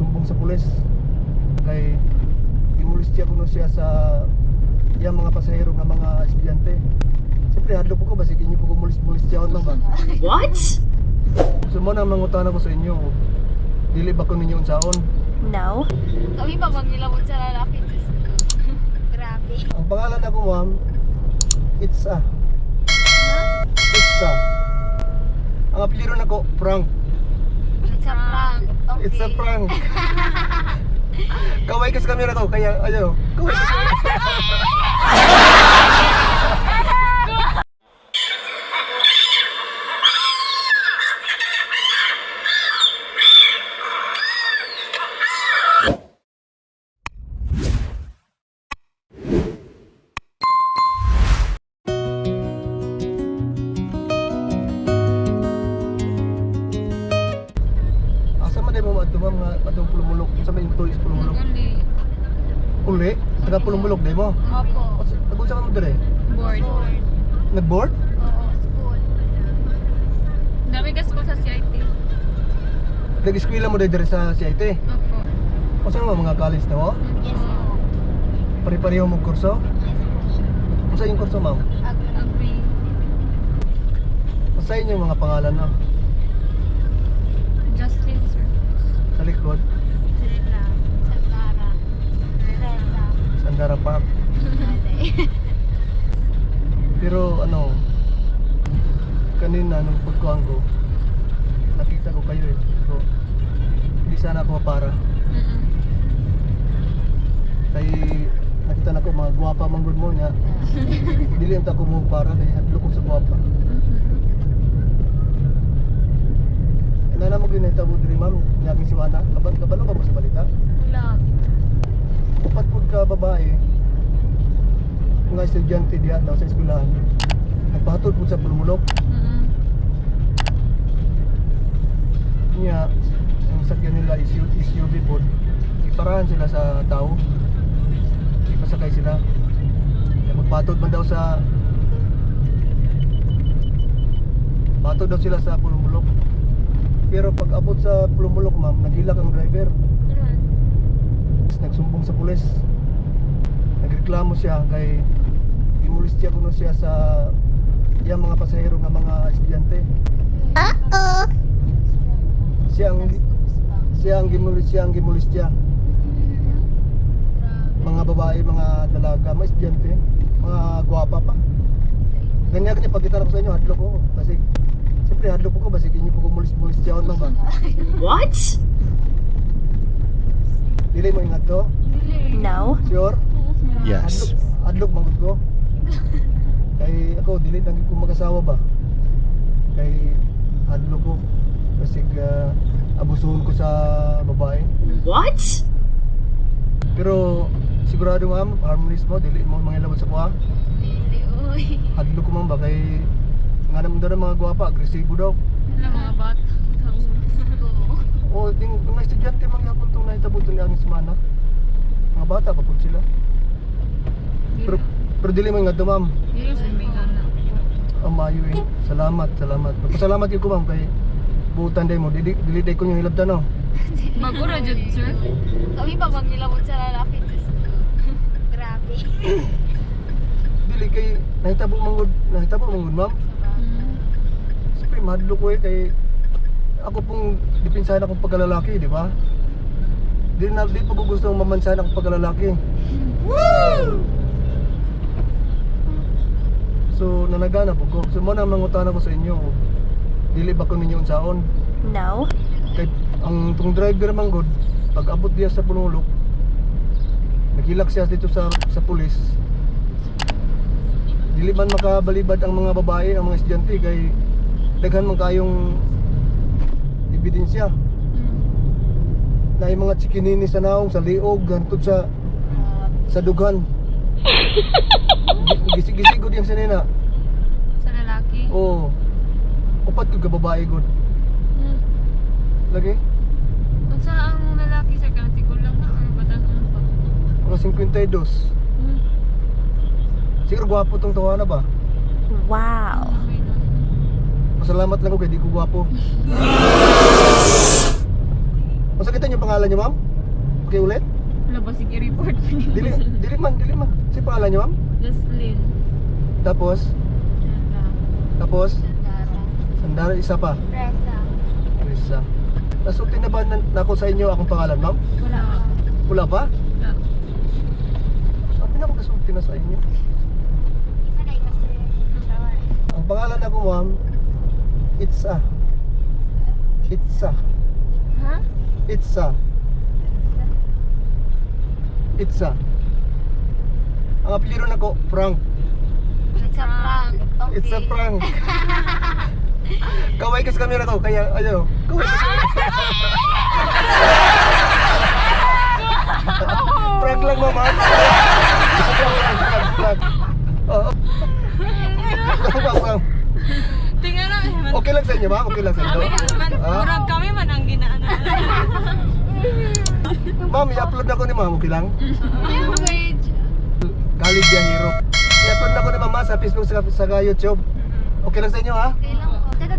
nagsumbong sa pulis. Kay imulistya ko no siya sa yang mga pasahero nga mga estudyante. Siyempre, hadlo po ko, basig inyo po ko mulis-mulistya on ba? What? So mo na mangutana ko sa inyo, dili ba ko ninyo unsaon? No. Kami pa maglilabot sa lalaki. Grabe. Ang pangalan ako, ma'am, Itza. Itza. Ang apelyido nako, Frank. It's a prank. Okay. It's a prank. kaway kas camera ko, kaya ayo. Kaway kas padung pulumulok sa may tulis pulumulok. Uli. Uli, taga pulumulok day mo. Opo. Nag-unsa ka mo dire? Board. Nag-board? Oo, school. Dami ka school sa CIT. Nag-eskwela mo dire sa CIT? Opo. O saan mo mga college na mo? Yes po. Pare-pareho mo kurso? O sa yung kurso ma'am? Agree. O sa inyo mga pangalan no? Justin, sir. Sa likod. Rela. Sandara Park. Pero ano, kanina nung pagkuhan ko, nakita ko kayo eh. So, hindi sana ako mapara. Kay nakita na ko mga guwapa man gud mo niya. Dili ang ko mo para kay hadlo ko sa guwapa. Nana mo ginita mo diri ma'am, naging si Wana. Kaban kabalo ka mo sa balita? Wala. Upat pud ka babae. Nga estudyante diya daw sa eskwelahan. Nagpahatod pud sa pulmulok. Niya, ang sakyan nila is SUV po. Iparahan sila sa tao. Ipasakay sila. Magpatod man daw sa Patod daw sila sa pulumulok. Pero pag abot sa pulumulok ma'am, nagilak ang driver. Tapos nagsumbong sa pulis. Nagreklamo siya kay imulis siya kuno siya sa yung mga pasahero nga mga estudyante. Siya ang siya ang gimulis siya ang gimulis siya. Mga babae, mga dalaga, mga estudyante, mga gwapa pa. Ganyan ganyan pag kita ko sa inyo, hadlo ko. Kasi siyempre hadlo po ko, basi inyo po ko mulis-mulis siya on ba? What? Dili mo ingat to? No. Sure? Yes. Hadlok, hadlok mangod ko. Kay ako dili nang ko mag-asawa ba. Kay hadlok ko kasi uh, abusuhon ko sa babae. What? Pero sigurado ma'am, harmless mo, dili mo mangilabot sa kuha. Hindi, uy. Hadlok ko ma'am ba kay nga naman daw mga gwapa, agresibo daw. Wala mga bata. O ting mga estudyante man gyapon tong nahitabo to ni angin semana. Mga bata pa pud sila. Pero pero dili man nga to ma'am. Hindi sa. Amayo eh. Salamat, salamat. Pasalamat yun ko ma'am kay buutan day mo. Dili, dili day ko yung hilabta no. Magura dyan, sir. Kami pa maglilabot sa lalaki. Diyos ko. Grabe. Dili kay nahitabo mangod, nahitabo mangod ma'am. Siyempre madlo ko eh kay ako pong dipinsahan akong pagkalalaki, di ba? Di na di pa ko gusto mamansahan akong pagkalalaki. So nanagana po ko. So mo na mangutana ko sa inyo. Dili ba ko ninyo unsaon? No. Kay ang tung driver man god pag abot diya sa punulok nagilak siya dito sa sa pulis dili man makabalibad ang mga babae ang mga estudyante kay daghan man kayong ebidensya. Na yung mga chikinini sa naong sa liog hantod sa sa dughan. Gi- gisig-gisig gud yung sinina. Sa lalaki. oh upat ko ka babae god lagi? Kung sa ang lalaki sa kantigol lang na, ano ba tanong pa? mga 52 siguro gwapo tong tawana ba? Wow. Pasalamat lang ko kay di ko gwapo. Masakit niyo yung pangalan niyo, ma'am? Okay, ulit. Wala ba sige report? Dili, dili man, dili man. Si pangalan niyo, ma'am? Jocelyn. Tapos, tapos, Sandara. Sandara, isa pa. Reza. Risa. Nasulti na ba na, na ako sa inyo akong pangalan, ma'am? Wala. Wala ba? Wala. Pinakasulti na sa inyo. Isa na kasi. Ang pangalan ako, ma'am, Itza. Itza. Ha? Itza. Itza. Ang apelyido na ko, Frank. It's a prank. Okay. It's a prank. Kaway kas camera ko, kaya ano, kaway kas Prank lang mama. Prank prank, prank. Oo. Prank, prank, prank. Tingnan namin man. Okay lang sa inyo ba? Okay lang sa inyo? Kami Ah? murag kami man ang ginaano. Ma'am, i-upload na ko ni ma'am, okay lang? Yung page. Khalid Yahiro. I-upload na ko ni mama sa Facebook sa, sa YouTube. Okay lang sa inyo ha? Okay lang po. Dito